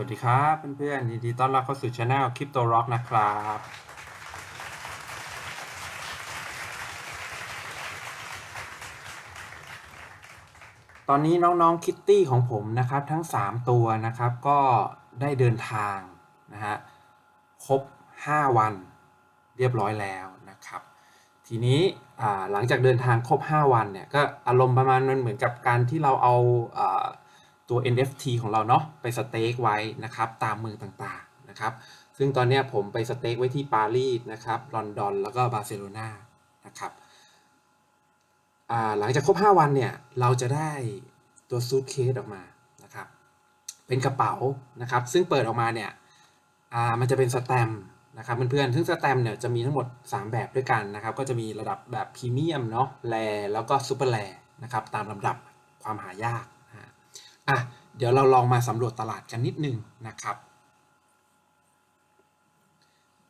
วัสดีครับเพื่อนๆยินดีต้อนรับเข้าสู่ช anel Crypto Rock นะครับ ตอนนี้น้องๆคิตตี้ของผมนะครับทั้ง 3 ตัวนะครับก็ได้เดินทางนะฮะครบ 5 วันเรียบร้อยแล้วนะครับ ทีนี้หลังจากเดินทางครบ 5 วันเนี่ยก็อารมณ์ประมาณมันเหมือนกับการที่เราเอาอา ตัว NFT ของเราเนาะไปสเต็กไว้นะครับตามเมืองต่างๆนะครับ ซึ่งตอนนี้ผมไปสเต็กไว้ที่ปารีสนะครับลอนดอนแล้วก็บาร์เซโลนานะครับหลังจากครบ 5 วันเนี่ยเราจะได้ตัวซูทเคสออกมานะครับเป็นกระเป๋านะครับ ซึ่งเปิดออกมาเนี่ยมันจะเป็นสแตมนะครับเพื่อนๆซึ่งสแตมเนี่ยจะมีทั้งหมด 3 แบบด้วยกันนะครับ ก็จะมีระดับแบบพรีเมียมเนาะแรแล้วก็ซูเปอร์แรนะครับตามลำดับความหายาก อะเดี๋ยวเราลองมาสำรวจตลาดกันนิดนึงนะครับ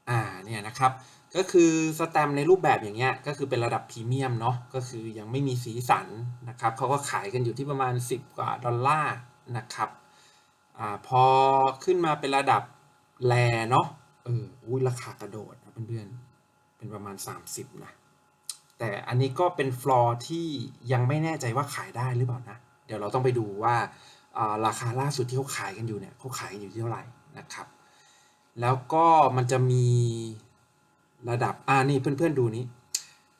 อ่าเนี่ยนะครับก็คือสแตมในรูปแบบอย่างเงี้ยก็คือเป็นระดับพรีเมียมเนาะก็คือยังไม่มีสีสันนะครับเขาก็ขายกันอยู่ที่ประมาณ 10 กว่าดอลลาร์นะครับอ่าพอขึ้นมาเป็นระดับแรเนาะเอออุ้ยราคากระโดดนะเพื่อนๆเป็นประมาณ 30นะแต่อันนี้ก็เป็นฟลอร์ที่ยังไม่แน่ใจว่าขายได้หรือเปล่านะ เดี๋ยวเราต้องไปดูว่าราคาล่าสุดที่เขาขายกันอยู่เนี่ยเขาขายกันอยู่ที่เท่าไหร่นะครับ แล้วก็มันจะมีระดับอ่านี่เพื่อนๆดูนี้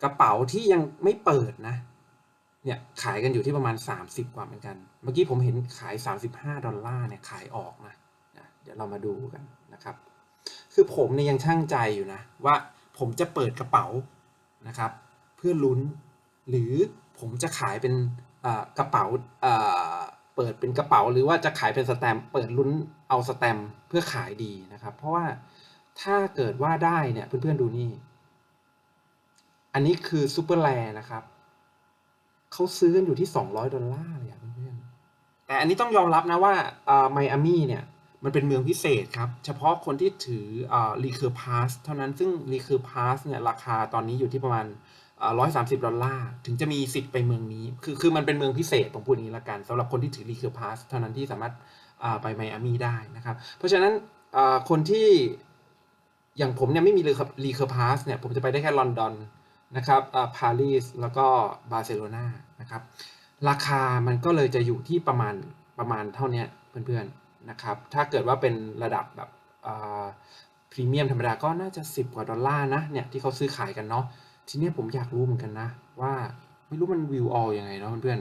กระเป๋าที่ยังไม่เปิดนะเนี่ยขายกันอยู่ที่ประมาณ 30 กว่าเหมือนกัน เมื่อกี้ผมเห็นขาย 35 ดอลลาร์เนี่ยขายออกนะนะ เดี๋ยวเรามาดูกันนะครับ คือผมเนี่ยยังช่างใจอยู่นะ ว่าผมจะเปิดกระเป๋านะครับ เพื่อลุ้น หรือผมจะขายเป็น กระเป๋าเปิดเป็นกระเป๋าหรือว่าจะขายเป็นสแตมป์เปิดลุ้นเอาสแตมป์เพื่อขายดีนะครับ เพราะว่าถ้าเกิดว่าได้เนี่ยเพื่อนๆดูนี่ อันนี้คือซูเปอร์แรนะครับเขาซื้อกันอยู่ที่ 200 ดอลลาร์เลยอะเพื่อนๆแต่อันนี้ต้องยอมรับนะว่าไมอามี่เนี่ยมันเป็นเมืองพิเศษครับ เฉพาะคนที่ถือรีเคอร์พาสเท่านั้นซึ่งรีเคอร์พาสเนี่ยราคาตอนนี้อยู่ที่ประมาณ ร้อยสามสิบดอลลาร์ถึงจะมีสิทธิ์ไปเมืองนี้ คือคือมันเป็นเมืองพิเศษผมพูดนี้ละกันสำหรับคนที่ถือรีเคอร์พาสเท่านั้นที่สามารถไปไมอามี่ได้นะครับ เพราะฉะนั้นคนที่อย่างผมเนี่ยไม่มีรีเคอร์พาสเนี่ยผมจะไปได้แค่ลอนดอนนะครับปารีสแล้วก็บาร์เซโลนานะครับราคามันก็เลยจะอยู่ที่ประมาณประมาณเท่านี้เพื่อนๆนะครับ ถ้าเกิดว่าเป็นระดับแบบพรีเมียมธรรมดาก็น่าจะ 10 กว่าดอลลาร์นะเนี่ยที่เขาซื้อขายกันเนาะ ทีนี้ผมอยากรู้เหมือนกันนะ ว่าไม่รู้มันวิวออลยังไงเนาะเพื่อน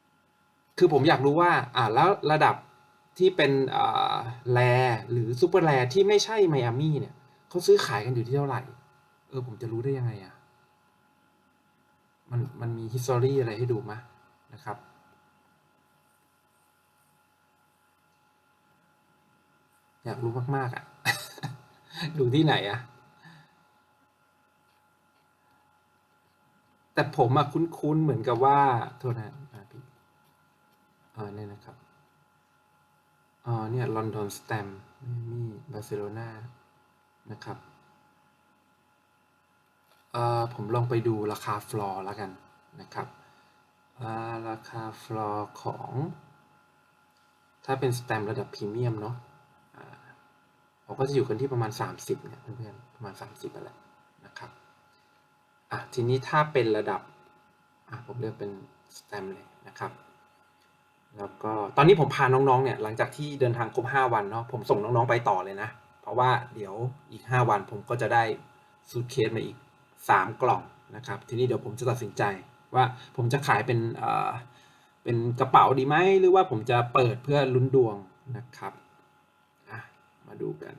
ๆคือผมอยากรู้ว่าอ่าแล้วระดับที่เป็นอ่าแรหรือซูเปอร์แรที่ไม่ใช่ไมอามี่เนี่ยเขาซื้อขายกันอยู่ที่เท่าไหร่ เออผมจะรู้ได้ยังไงอะมันมันมี history อะไรให้ดูมะนะครับอยากรู้มาก ๆอะ ดูที่ไหนอะ แต่ผมอะคุ้นๆเหมือนกับว่าโทษนะอ่าพี่อ่าเนี่ยนะครับอ่าเนี่ยลอนดอนสแตมมีบาร์เซโลนานะครับเอ่อผมลองไปดูราคาฟลอร์แล้วกันนะครับอ่าราคาฟลอร์ของ ถ้าเป็นสแตมระดับพรีเมียมเนาะอ่าก็จะอยู่กันที่ประมาณ 30เนี่ยเพื่อนๆประมาณ 30นั่นแหละนะครับ อะทีนี้ถ้าเป็นระดับอะผมเลือกเป็นสแตมเลยนะครับ แล้วก็ตอนนี้ผมพาน้องๆเนี่ยหลังจากที่เดินทางครบ5 วันเนาะผมส่งน้องๆไปต่อเลยนะ เพราะว่าเดี๋ยวอีก 5 วันผมก็จะได้ซูทเคสมาอีก 3 กล่องนะครับ ทีนี้เดี๋ยวผมจะตัดสินใจว่าผมจะขายเป็นเอ่อเป็นกระเป๋าดีไหมหรือว่าผมจะเปิดเพื่อลุ้นดวงนะครับ อะ มาดูกัน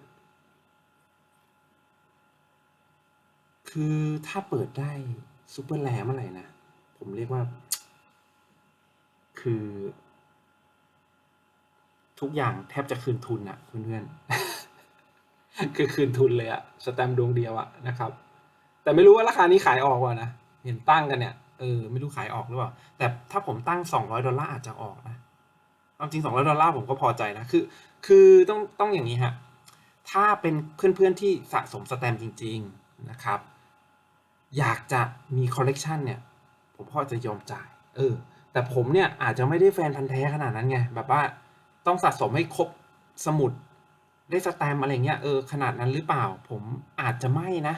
คือถ้าเปิดได้ซูเปอร์แรเมื่อไหร่นะ ผมเรียกว่า คือ ทุกอย่างแทบจะคืนทุนอะเพื่อนๆ คือคืนทุนเลยอะสแตมดวงเดียวอะนะครับ แต่ไม่รู้ว่าราคานี้ขายออกว่ะนะ เห็นตั้งกันเนี่ยเออไม่รู้ขายออกหรือเปล่า แต่ถ้าผมตั้ง 200 ดอลลาร์อาจจะออกนะความจริง 200 ดอลลาร์ผมก็พอใจนะ คือ คือต้องต้องอย่างนี้ฮะ ถ้าเป็นเพื่อนๆที่สะสมสแตมจริง ๆ นะครับ อยากจะมีคอลเลกชันเนี่ย ผมพ่อจะยอมจ่าย เออ แต่ผมเนี่ยอาจจะไม่ได้แฟนพันธ์แท้ขนาดนั้นไง แบบว่าต้องสะสมให้ครบสมุด ได้สแตมป์อะไรเงี้ย เออ ขนาดนั้นหรือเปล่า ผมอาจจะไม่นะ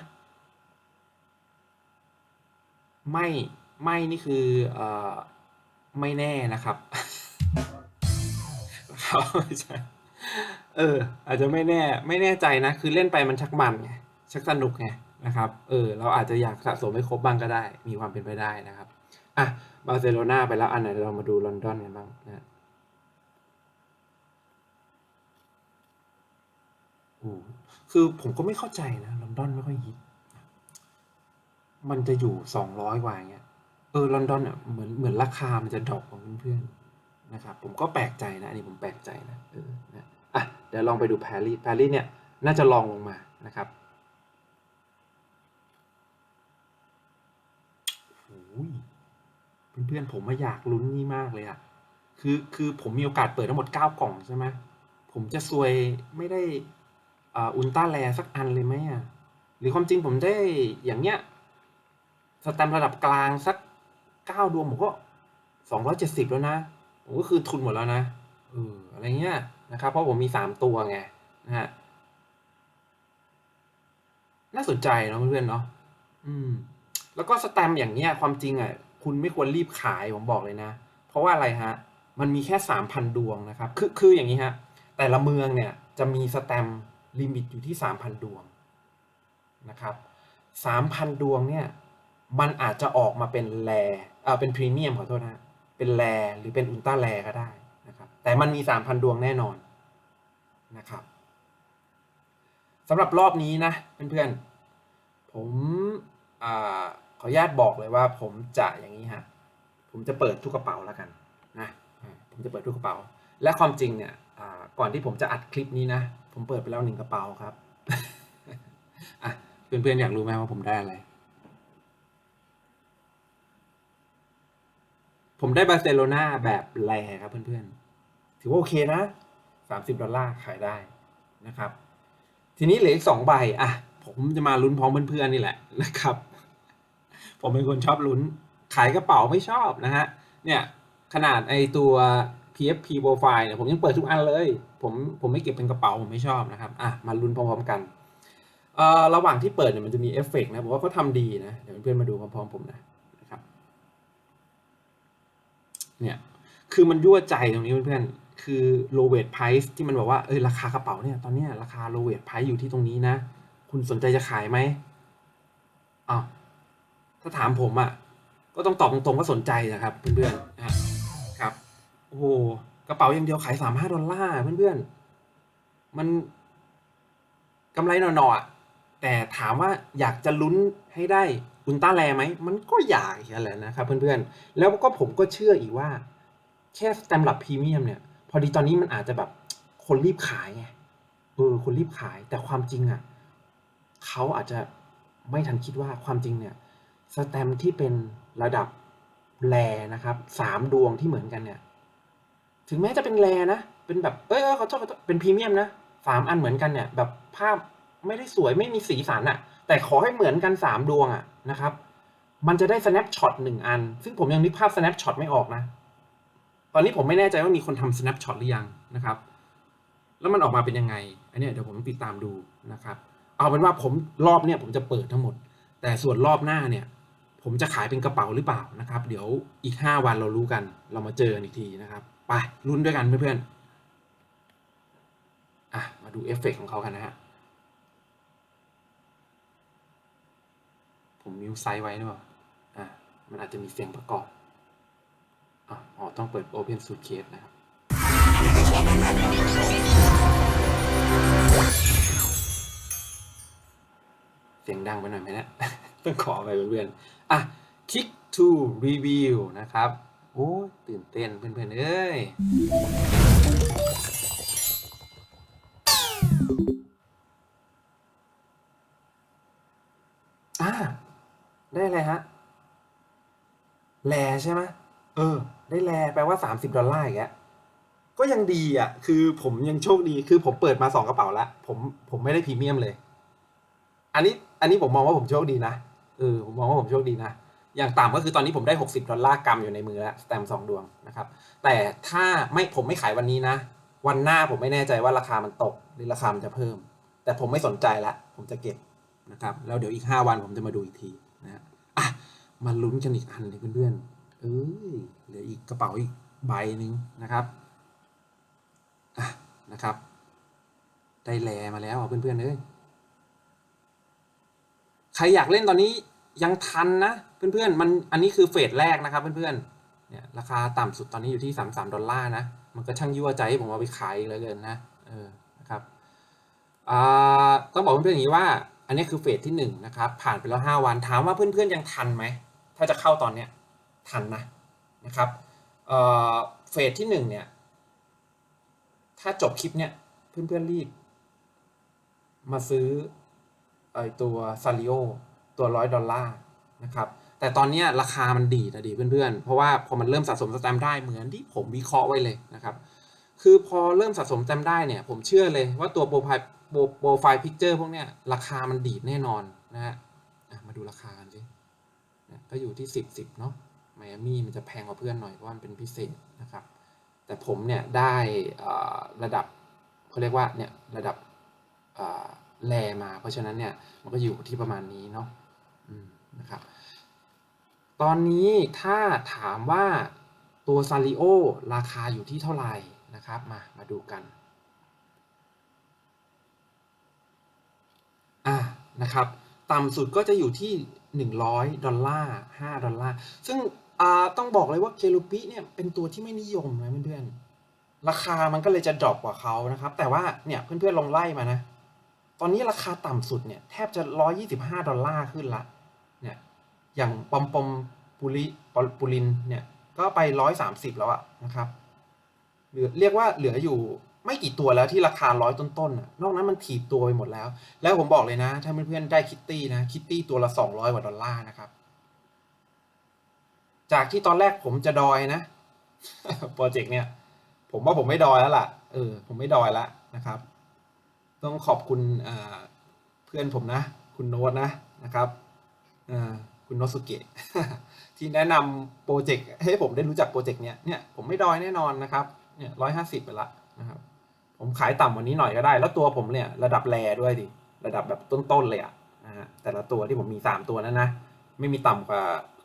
ไม่ ไม่นี่คือเอ่อไม่แน่นะครับครับไม่ใช่เออ อาจจะไม่แน่ ไม่แน่ใจนะ คือเล่นไปมันชักมันไง ชักสนุกไง นะครับ เออ เราอาจจะอยากสะสมให้ครบบ้างก็ได้ มีความเป็นไปได้นะครับ อะ บาร์เซโลนาไปแล้ว อันไหนเรามาดูลอนดอนกันบ้างนะโอ้คือผมก็ไม่เข้าใจนะลอนดอนไม่ค่อยฮิต มันจะอยู่สองร้อยกว่างเงี้ย เออ ลอนดอนอะ เหมือน เหมือนราคา มันจะดรอปของเพื่อนๆ นะครับ ผมก็แปลกใจนะ อันนี้ผมแปลกใจนะ เออ นะ อะ เดี๋ยวลองไปดูปารีสปารีสเนี่ย น่าจะลองลงมานะครับโอ้ย เพื่อนๆผมมาอยากลุ้นนี่มากเลยอะคือคือผมมีโอกาสเปิดทั้งหมดเก้ากล่องใช่ไหมผมจะซวยไม่ได้อ,อุลตร้าแรสักอันเลยไหมอะหรือความจริงผมได้อย่างเนี้ยสแตมระดับกลางสักเก้าดวงผมก็สองร้อยเจ็ดสิบแล้วนะ ผมก็คือทุนหมดแล้วนะเอออะไรเงี้ยนะครับ เพราะผมมีสามตัวไงนะฮะน่าสนใจเนาะเพื่อนๆเนาะอืม แล้วก็สแตมอย่างเนี้ยความจริงอะ คุณไม่ควรรีบขายผมบอกเลยนะ เพราะว่าอะไรฮะ มันมีแค่สามพันดวงนะครับ คือคืออย่างนี้ฮะ แต่ละเมืองเนี่ยจะมีสแตมลิมิตอยู่ที่สามพันดวงนะครับสามพันดวงเนี่ย มันอาจจะออกมาเป็นแรเอ่อเป็นพรีเมียมขอโทษนะเป็นแรหรือเป็นอุลตร้าแรก็ได้นะครับ แต่มันมีสามพันดวงแน่นอนนะครับสำหรับรอบนี้นะเพื่อนๆผมอ่า ออนุญาตบอกเลยว่าผมจะอย่างนี้ฮะ ผมจะเปิดทุกกระเป๋าแล้วกันนะผมจะเปิดทุกกระเป๋า และความจริงเนี่ยก่อนที่ผมจะอัดคลิปนี้นะ ผมเปิดไปแล้วหนึ่งกระเป๋าครับอะเพื่อนๆอยากรู้ไหมว่าผมได้อะไร ผมได้บาร์เซโลนาแบบแรครับเพื่อนๆ ถือว่าโอเคนะสามสิบดอลลาร์ขายได้นะครับ ทีนี้เหลืออีกสองใบอะผมจะมาลุ้นพร้อมเพื่อนๆนี่แหละนะครับ ผมเป็นคนชอบลุ้น ขายกระเป๋าไม่ชอบนะฮะ เนี่ยขนาดไอตัว PFP profile เนี่ยผมยังเปิดทุกอันเลย ผมผมไม่เก็บเป็นกระเป๋าผมไม่ชอบนะครับ อะมาลุ้นพร้อมๆกันเอ่อระหว่างที่เปิดเนี่ยมันจะมีเอฟเฟกต์นะผมว่าเขาทำดีนะ เดี๋ยวเพื่อนๆมาดูพร้อมๆผมนะนะครับ เนี่ยคือมันยั่วใจตรงนี้เพื่อนๆ คือ low weight price ที่มันบอกว่า เออราคากระเป๋าเนี่ยตอนเนี้ยราคา low weight price อยู่ที่ตรงนี้นะ คุณสนใจจะขายไหมอ้าว ถ้าถามผมอะ่ะ ก็ต้องตอบตรงๆว่าสนใจนะครับ เพื่อนๆนะครับ โอ้โหกระเป๋าอย่างเดียวขายสามห้าดอลลาร์เพื่อนๆ มันกำไรหน่อๆแต่ถามว่าอยากจะลุ้นให้ได้อุลตร้าแรไหม มันก็อยากอย่างนั้นแหละนะครับเพื่อนๆ แล้วก็ผมก็เชื่ออีกว่า แค่สแตมป์หลับพรีเมียมเนี่ย พอดีตอนนี้มันอาจจะแบบคนรีบขายไงเออคนรีบขายแต่ความจริงอะเขาอาจจะไม่ทันคิดว่าความจริงเนี่ย สแตมที่เป็นระดับแรนะครับสามดวงที่เหมือนกันเนี่ย ถึงแม้จะเป็นแรนะ เป็นแบบ เออเขอโทษขอโทษเป็นพรีเมียมนะสามอันเหมือนกันเนี่ย แบบภาพไม่ได้สวยไม่มีสีสันอะแต่ขอให้เหมือนกันสามดวงอะนะครับ มันจะได้ snapshot หนึ่งอัน ซึ่งผมยังนึกภาพ snapshot ไม่ออกนะ ตอนนี้ผมไม่แน่ใจว่ามีคนทำ snapshot หรือยังนะครับ แล้วมันออกมาเป็นยังไง อันนี้เดี๋ยวผมติดตามดูนะครับ เอาเป็นว่าผมรอบเนี่ยผมจะเปิดทั้งหมด แต่ส่วนรอบหน้าเนี่ย ผมจะขายเป็นกระเป๋าหรือเปล่านะครับ เดี๋ยวอีกห้าวันเรารู้กัน เรามาเจอกันอีกทีนะครับ ไปลุ้นด้วยกันเพื่อนๆอะมาดูเอฟเฟกต์ของเขากันนะฮะ ผมมิวไซส์ไว้หรือเปล่าอะมันอาจจะมีเสียงประกอบอะอ๋อต้องเปิด Open Suitcase นะครับ เสียงดังไปหน่อยไหมเนะต้องขอไปเพื่อนๆ อะ Kick to Review นะครับ โอ้ตื่นเต้นเพื่อนๆเอ้ยอ่าได้อะไรฮะ แลใช่ไหมเออ ได้แลแปลว่าสามสิบดอลลาร์อีกแล้วก็ยังดีอะ คือผมยังโชคดี คือผมเปิดมาสองกระเป๋าล้วผม ผมไม่ได้พรีเมียมเลย อันนี้ อันนี้ผมมองว่าผมโชคดีนะ เออผมมองว่าผมโชคดีนะ อย่างต่ำก็คือตอนนี้ผมได้หกสิบดอลลาร์กำอยู่ในมือแล้วสแตมสองดวงนะครับ แต่ถ้าไม่ผมไม่ขายวันนี้นะ วันหน้าผมไม่แน่ใจว่าราคามันตกหรือราคามันจะเพิ่ม แต่ผมไม่สนใจละ ผมจะเก็บนะครับ แล้วเดี๋ยวอีกห้าวันผมจะมาดูอีกทีนะอะมาลุ้นกันอีกอันเลยเพื่อนๆ เอ้ยเหลืออีกกระเป๋าอีกใบหนึ่งนะครับอะนะครับ ได้แลมาแล้วเพื่อนๆเอ้ย ใครอยากเล่นตอนนี้ยังทันนะเพื่อนๆมันอันนี้คือเฟสแรกนะครับเพื่อนๆเนี่ยราคาต่ำสุดตอนนี้อยู่ที่สามสามดอลลาร์นะ มันก็ช่างยั่วใจให้ผมเอาไปขายอีกแล้วเกินะเออนะครับอ่าต้องบอกเพื่อนๆอย่างนี้ว่า อันนี้คือเฟสที่หนึ่งนะครับผ่านไปแล้วห้าวันถามว่าเพื่อนๆยังทันไหมถ้าจะเข้าตอนเนี้ยทันนะนะครับเอ่อเฟสที่หนึ่งเนี่ยถ้าจบคลิปเนี่ยเพื่อนๆรีบมาซื้อ ไอตัวซาริโอตัวร้อยดอลลาร์นะครับแต่ตอนนี้ราคามันดีนะดีเพื่อนๆ เพราะว่าพอมันเริ่มสะสมสแตมได้เหมือนที่ผมวิเคราะห์ไว้เลยนะครับคือพอเริ่มสะสมสแตมได้เนี่ยผมเชื่อเลยว่าตัวโปรไฟล์โปรไฟล์พิกเจอร์พวกเนี้ยราคามันดีดแน่นอนนะฮะมาดูราคากันสิก็อยู่ที่สิบสิบเนาะไมอามี่มันจะแพงกว่าเพื่อนหน่อยเพราะมันเป็นพิเศษนะครับแต่ผมเนี่ยได้อ่าระดับเขาเรียกว่าเนี่ยระดับอ่า แลมา เพราะฉะนั้นเนี่ยมันก็อยู่ที่ประมาณนี้เนาะนะครับ ตอนนี้ถ้าถามว่าตัวซาริโอราคาอยู่ที่เท่าไหร่นะครับ มา มาดูกันอ่านะครับ ต่ำสุดก็จะอยู่ที่ 100 ดอลลาร์ 5 ดอลลาร์ ซึ่งต้องบอกเลยว่าเคลูปิเนี่ยเป็นตัวที่ไม่นิยมนะเพื่อนๆ ราคามันก็เลยจะดรอปกว่าเขานะครับ แต่ว่าเนี่ยเพื่อนๆลองไล่มานะ ตอนนี้ราคาต่ำสุดเนี่ยแทบจะ 125 ดอลลาร์ขึ้นละเนี่ยอย่างปอมปอมปุริปุลินเนี่ยก็ไป 130 แล้วอะนะครับเหลือเรียกว่าเหลืออยู่ไม่กี่ตัวแล้วที่ราคาร้อยต้นๆน่ะนอกนั้นมันถีบตัวไปหมดแล้ว แล้วผมบอกเลยนะ ถ้าเพื่อนๆได้คิตตี้นะคิตตี้ตัวละ 200 กว่าดอลลาร์นะครับ จากที่ตอนแรกผมจะดอยนะโปรเจกต์เนี่ย ผมว่าผมไม่ดอยแล้วล่ะเออผมไม่ดอยแล้วนะครับ ต้องขอบคุณเพื่อนผมนะ คุณโน้ตนะนะครับคุณโนสุเกะที่แนะนำโปรเจกต์ให้ผมได้รู้จักโปรเจกต์เนี้ยเนี่ยผมไม่ดอยแน่นอนนะครับเนี่ยร้อยห้าสิบไปละนะครับ ผมขายต่ำกว่านี้หน่อยก็ได้ แล้วตัวผมเนี่ยระดับแรด้วยดิระดับแบบต้นๆเลยอะนะฮะแต่ละตัวที่ผมมีสามตัวนั้นนะไม่มีต่ำกว่า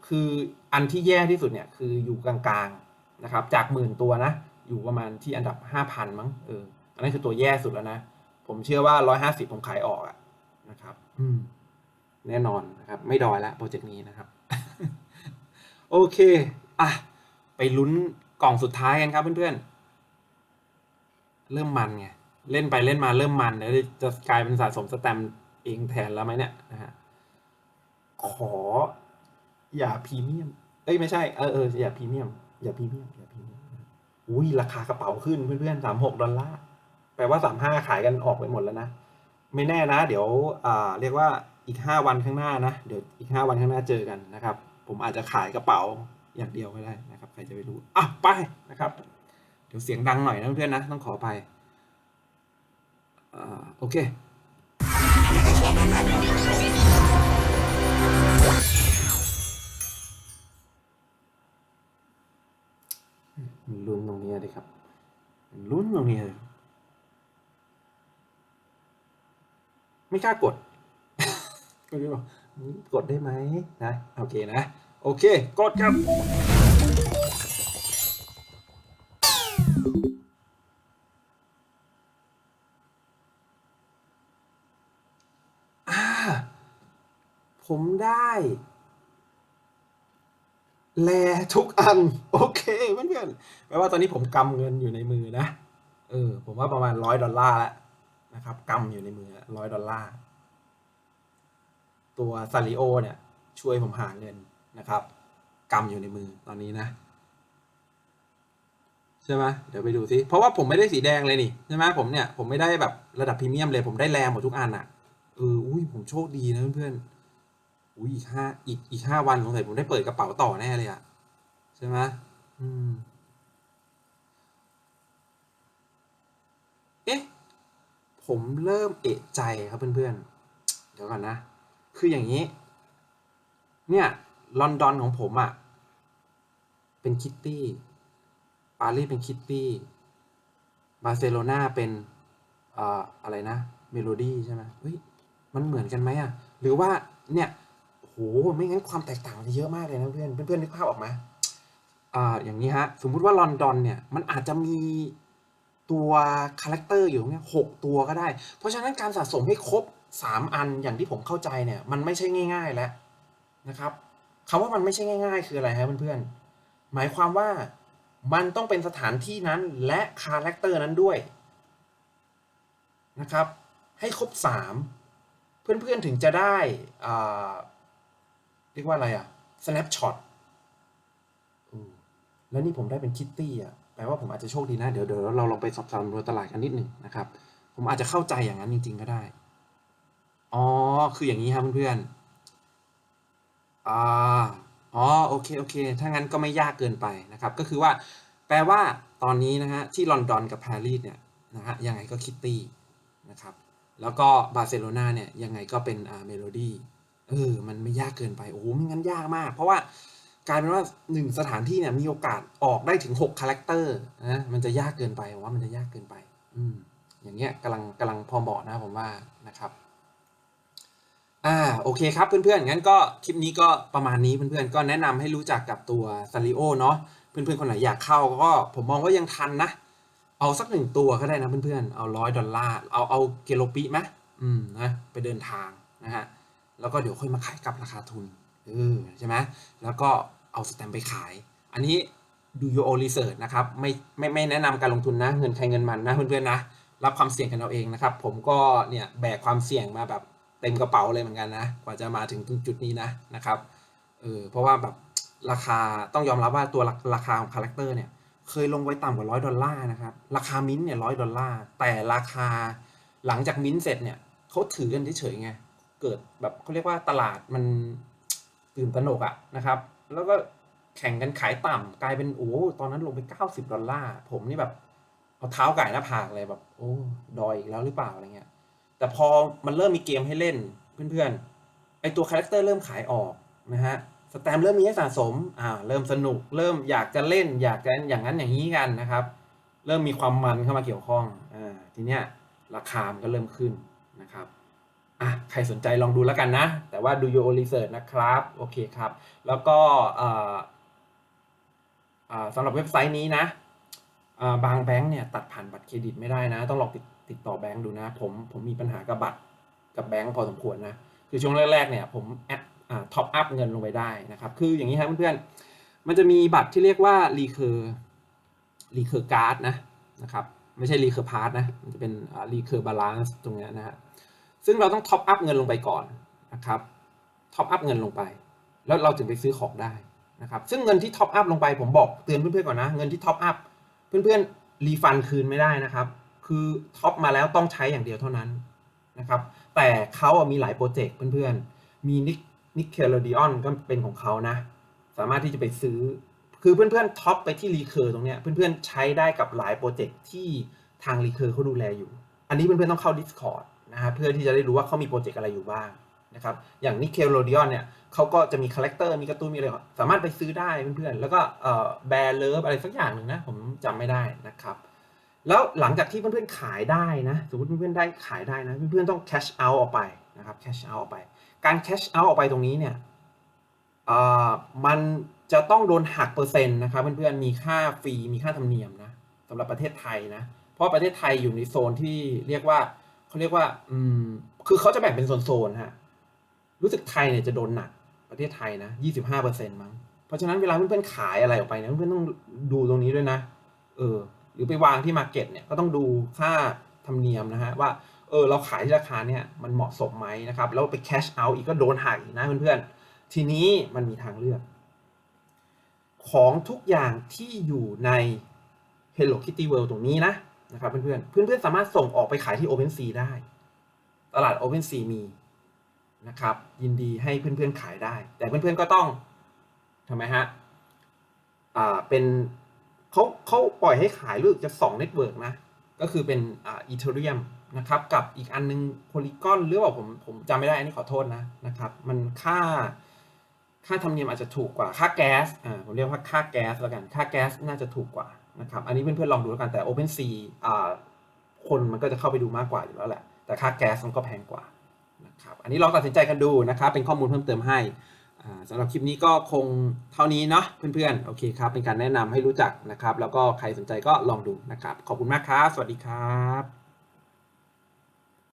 คืออันที่แย่ที่สุดเนี่ยคืออยู่กลางๆนะครับ จากหมื่นตัวนะ อยู่ประมาณที่อันดับห้าพันมั้งเอออันนั้นคือตัวแย่สุดแล้วนะ ผมเชื่อว่าร้อยห้าสิบผมขายออกอะนะครับ อืม แน่นอนนะครับ ไม่ดอยแล้วโปรเจกต์นี้นะครับ โอเค อะ ไปลุ้นกล่องสุดท้ายกันครับเพื่อนๆ เริ่มมันไง เล่นไปเล่นมาเริ่มมันแล้วจะกลายเป็นสะสมสแตมป์เองแทนแล้วไหมเนี่ยนะฮะขอ อย่าพรีเมียม เอ้ยไม่ใช่ เออเอออย่าพรีเมียม อย่าพรีเมียม อย่าพรีเมียม อุ้ยราคากระเป๋าขึ้นเพื่อนๆสามหกดอลลาร์แปลว่าสามห้าขายกันออกไปหมดแล้วนะ ไม่แน่นะ เดี๋ยวเรียกว่าอีกห้าวันข้างหน้านะ เดี๋ยวอีกห้าวันข้างหน้าเจอกันนะครับ ผมอาจจะขายกระเป๋าอย่างเดียวก็ได้นะครับ ใครจะไปรู้อะไปนะครับ เดี๋ยวเสียงดังหน่อยนะเพื่อนนะ ต้องขอไปอ่าโอเคลุ้นตรงนี้เลยครับลุ้นตรงนี้เลย ไม่กล้ากดไม่รู้บอกกดได้ไหมนะโอเคนะ โอเค กดครับอ่าผมได้ แลทุกอัน โอเคเพื่อนๆแปลว่าตอนนี้ผมกำเงินอยู่ในมือนะ เออ ผมว่าประมาณร้อยดอลลาร์แล้ว นะครับกำอยู่ในมือร้อยดอลลาร์ตัวซาริโอเนี่ยช่วยผมหาเงินนะครับกำอยู่ในมือตอนนี้นะ ใช่ไหมเดี๋ยวไปดูซิเพราะว่าผมไม่ได้สีแดงเลยนี่ใช่ไหมผมเนี่ยผมไม่ได้แบบระดับพรีเมียมเลย ผมได้แรหมดทุกอันอะเอออุ้ยผมโชคดีนะเพื่อนๆอุ้ยอีกห้าอีกอีกห้าวันสงสัยผมได้เปิดกระเป๋าต่อแน่เลยอะใช่ไหมอืม เอ๊ะ ผมเริ่มเอะใจครับเพื่อนๆ เดี๋ยวก่อนนะ คืออย่างนี้ เนี่ยลอนดอนของผมอะ่ะ เป็นคิตตี้ปารีสเป็นคิตตี้บาร์เซโลนาเป็นอ่าอะไรนะ เมโลดี้ใช่ไหมเฮ้ยมันเหมือนกันไหมอะ หรือว่าเนี่ยโหไม่งั้นความแตกต่างมันจะเยอะมากเลยนะเพื่อนเพื่อนๆนึกภาพออกไหมอ่าอย่างนี้ฮะ สมมุติว่าลอนดอนเนี่ยมันอาจจะมี ตัวคาแรคเตอร์อยู่เนี่ยหกตัวก็ได้ เพราะฉะนั้นการสะสมให้ครบสามอันอย่างที่ผมเข้าใจเนี่ยมันไม่ใช่ง่าย ๆแล้วนะครับคำว่ามันไม่ใช่ง่าย ๆ คืออะไรฮะเพื่อนๆหมายความว่ามันต้องเป็นสถานที่นั้นและคาแรคเตอร์นั้นด้วยนะครับ ให้ครบสามเพื่อนๆถึงจะได้อ่าเรียกว่าอะไรอะ snapshot อแล้วนี่ผมได้เป็นคิตตี้อะ ลว่าผมอาจจะโชคดีนะ เดี๋ยวเดี๋ยวเราลองไปสอบถามดูตลาดกันนิดหนึ่งนะครับ ผมอาจจะเข้าใจอย่างนั้นจริง ๆ ก็ได้ อ๋อ คืออย่างนี้ครับเพื่อนๆอ่าอ๋อ โอเค โอเค ถ้างั้นก็ไม่ยากเกินไปนะครับ ก็คือว่า แปลว่าตอนนี้นะฮะ ที่ลอนดอนกับปารีสเนี่ยนะฮะ ยังไงก็คิตตี้นะครับ แล้วก็บาร์เซโลนาเนี่ย ยังไงก็เป็นอ่าเมโลดี้ เออ มันไม่ยากเกินไป โอ้โหไม่งั้นยากมาก เพราะว่า กลายเป็นว่าหนึ่งสถานที่เนี่ยมีโอกาสออกได้ถึงหกคาแรคเตอร์นะมันจะยากเกินไปผมว่ามันจะยากเกินไป อืมอย่างเงี้ยกำลังกำลังพอเหมาะนะผมว่านะครับอ่าโอเคครับเพื่อนๆงั้นก็คลิปนี้ก็ประมาณนี้เพื่อนๆก็แนะนำให้รู้จักกับตัวซาริโอเนาะเพื่อนๆคนไหนอยากเข้าก็ผมมองว่ายังทันนะ เอาสักหนึ่งตัวก็ได้นะเพื่อนๆเอาร้อยดอลลาร์เอาเอาเกโลปิไหมอืมนะไปเดินทางนะฮะแล้วก็เดี๋ยวค่อยมาขายกลับราคาทุนเออใช่ไหมแล้วก็ เอาสแตมป์ไปขาย อันนี้ดู your own research นะครับไม่ไม่ไม่แนะนำการลงทุนนะเงินใครเงินมันนะเพื่อนๆนะรับความเสี่ยงกันเอาเองนะครับ ผมก็เนี่ยแบกความเสี่ยงมาแบบเต็มกระเป๋าเลยเหมือนกันนะ กว่าจะมาถึงจุดนี้นะนะครับเออเพราะว่าแบบราคาต้องยอมรับว่าตัวราคาของคาแรคเตอร์เนี่ยเคยลงไว้ต่ำกว่าร้อยดอลลาร์นะครับราคามิ้นเนี่ยร้อยดอลลาร์แต่ราคาหลังจากมิ้นเสร็จเนี่ยเขาถือกันเฉยๆไงเกิดแบบเขาเรียกว่าตลาดมันตื่นตระหนกอะนะครับ แล้วก็แข่งกันขายต่ำกลายเป็นโอ้ตอนนั้นลงไป 90 ดอลลาร์ ผมนี่แบบเอาเท้าไก่หน้าผากเลยแบบ โอ้ดอยอีกแล้วหรือเปล่าอะไรเงี้ย แต่พอมันเริ่มมีเกมให้เล่นเพื่อนๆไอตัวคาแรคเตอร์เริ่มขายออกนะฮะสแตมเริ่มมีให้สะสมอ่าเริ่มสนุก เริ่มอยากจะเล่นอยากจะอย่างนั้นอย่างนี้กันนะครับ เริ่มมีความมันเข้ามาเกี่ยวข้องอ่าทีเนี้ยราคามันก็เริ่มขึ้นนะครับ อะใครสนใจลองดูแล้วกันนะ แต่ว่าดู your own research นะครับ โอเคครับ แล้วก็สำหรับเว็บไซต์นี้นะบางแบงค์เนี่ยตัดผ่านบัตรเครดิตไม่ได้นะ ต้องลองติดติดต่อแบงค์ดูนะ ผมผมมีปัญหากับบัตรกับแบงค์พอสมควรนะ คือช่วงแรกๆเนี่ยผมแอดท็อปอัพเงินลงไปได้นะครับ คืออย่างนี้ครับเพื่อนๆ มันจะมีบัตรที่เรียกว่ารีเคอร์รีเคอร์การ์ดนะนะครับ ไม่ใช่รีเคอร์พาร์ทนะ มันจะเป็นรีเคอร์บาลานซ์ตรงเนี้ยนะฮะ ซึ่งเราต้องท็อปอัพเงินลงไปก่อนนะครับท็อปอัพเงินลงไป แล้วเราถึงไปซื้อของได้นะครับซึ่งเงินที่ท็อปอัพลงไปผมบอกเตือนเพื่อนๆก่อนนะ เงินที่ท็อปอัพเพื่อนๆรีฟันคืนไม่ได้นะครับ คือท็อปมาแล้วต้องใช้อย่างเดียวเท่านั้นนะครับแต่เขามีหลายโปรเจกต์เพื่อนๆมีนิกนิกเคลดิออนก็เป็นของเขานะ สามารถที่จะไปซื้อ คือเพื่อนๆท็อปไปที่รีเคอร์ตรงเนี้ยเพื่อนๆใช้ได้กับหลายโปรเจกต์ที่ทางรีเคอร์เขาดูแลอยู่ อันนี้เพื่อนๆต้องเข้า Discord นะฮะเพื่อที่จะได้รู้ว่าเขามีโปรเจกต์อะไรอยู่บ้างนะครับอย่างนิเคลดิออนเนี่ยเขาก็จะมีคาแรคเตอร์มีการ์ตูนมีอะไรสามารถไปซื้อได้เพื่อนๆแล้วก็เอ่อแบร์เลิฟอะไรสักอย่างหนึ่งนะผมจำไม่ได้นะครับแล้วหลังจากที่เพื่อนๆขายได้นะสมมติเพื่อนๆได้ขายได้นะเพื่อนๆต้อง cash out ออกไปนะครับ cash out ออกไป การ cash out ออกไปตรงนี้เนี่ยเอ่อมันจะต้องโดนหักเปอร์เซ็นต์นะครับเพื่อนๆมีค่าฟรีมีค่าธรรมเนียมนะสำหรับประเทศไทยนะเพราะประเทศไทยอยู่ในโซนที่เรียกว่า เขาเรียกว่า อืม คือเขาจะแบ่งเป็นโซนๆฮะ รู้สึกไทยเนี่ยจะโดนหนักประเทศไทยนะ25เปอร์เซ็นต์มั้ง เพราะฉะนั้นเวลาเพื่อนๆขายอะไรออกไปเนี่ยเพื่อนๆต้องดูตรงนี้ด้วยนะ เออ หรือไปวางที่มาร์เก็ตเนี่ยก็ต้องดูค่าธรรมเนียมนะฮะ ว่า เออ เราขายที่ราคาเนี่ยมันเหมาะสมไหมนะครับ แล้วไป cash out อีกก็โดนหักอีกนะเพื่อนๆ ทีนี้มันมีทางเลือก ของทุกอย่างที่อยู่ใน Hello Kitty World ตรงนี้นะ นะครับเพื่อนๆ เพื่อนๆ สามารถส่งออกไปขายที่ OpenSea ได้ ตลาด OpenSea มีนะครับ ยินดีให้เพื่อนๆ ขายได้ แต่เพื่อนๆ ก็ต้องทำไมฮะ อ่า เป็นเขาเขาปล่อยให้ขายรู้สึกจะสองเน็ตเวิร์กนะ ก็คือเป็นอ่าอีเทเรียมนะครับ กับอีกอันนึงโพลีกอนหรือว่าผมผมจำไม่ได้ อันนี้ขอโทษนะนะครับ มันค่าค่าธรรมเนียมอาจจะถูกกว่าค่าแก๊ส อ่า ผมเรียกว่าค่าแก๊สแล้วกัน ค่าแก๊สน่าจะถูกกว่า นะครับอันนี้เพื่อนๆลองดูแล้วกันแต่ OpenSea อ่าคนมันก็จะเข้าไปดูมากกว่าอยู่แล้วแหละ แต่ค่าแก๊สมันก็แพงกว่านะครับอันนี้ลองตัดสินใจกันดูนะครับเป็นข้อมูลเพิ่มเติมให้สำหรับคลิปนี้ก็คงเท่านี้เนาะเพื่อนๆ โอเคครับ เป็นการแนะนำให้รู้จักนะครับ แล้วก็ใครสนใจก็ลองดูนะครับ ขอบคุณมากครับ สวัสดีครับ